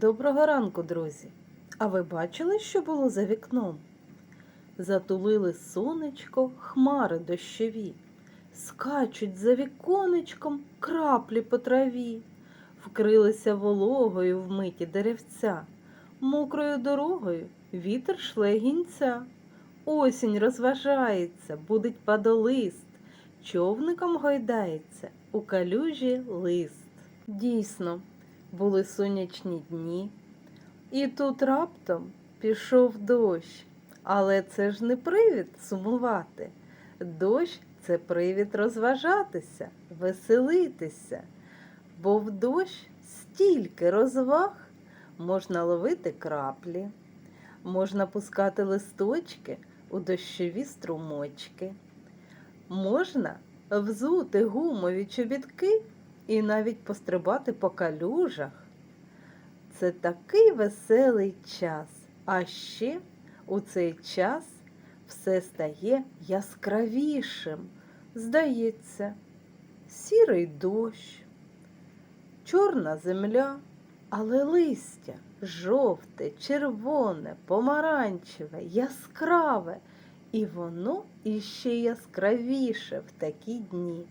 Доброго ранку, друзі! А ви бачили, що було за вікном? Затулили сонечко хмари дощові, скачуть за віконечком краплі по траві, вкрилися вологою вмиті деревця, мокрою дорогою вітер шле гінця. Осінь розважається, будить падолист, човником гойдається у калюжі лист. Дійсно, були сонячні дні, і тут раптом пішов дощ. Але це ж не привід сумувати. Дощ це привід розважатися, веселитися, бо в дощ стільки розваг можна ловити краплі, можна пускати листочки у дощові струмочки, можна взути гумові чобітки і навіть пострибати по калюжах. Це такий веселий час, а ще у цей час все стає яскравішим. Здається, сірий дощ, чорна земля, але листя жовте, червоне, помаранчеве, яскраве, і воно іще яскравіше в такі дні.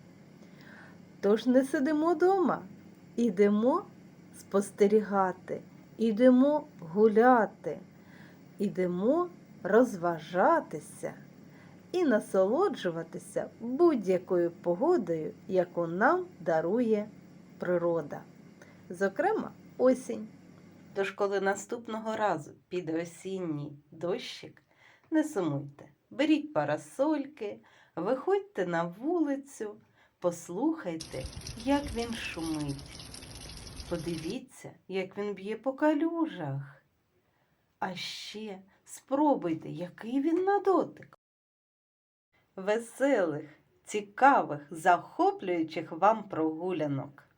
Тож не сидимо дома, ідемо спостерігати, ідемо гуляти, ідемо розважатися і насолоджуватися будь-якою погодою, яку нам дарує природа. Зокрема, осінь. Тож, коли наступного разу піде осінній дощик, не сумуйте, беріть парасольки, виходьте на вулицю, послухайте, як він шумить. Подивіться, як він б'є по калюжах. А ще спробуйте, який він на дотик. Веселих, цікавих, захоплюючих вам прогулянок.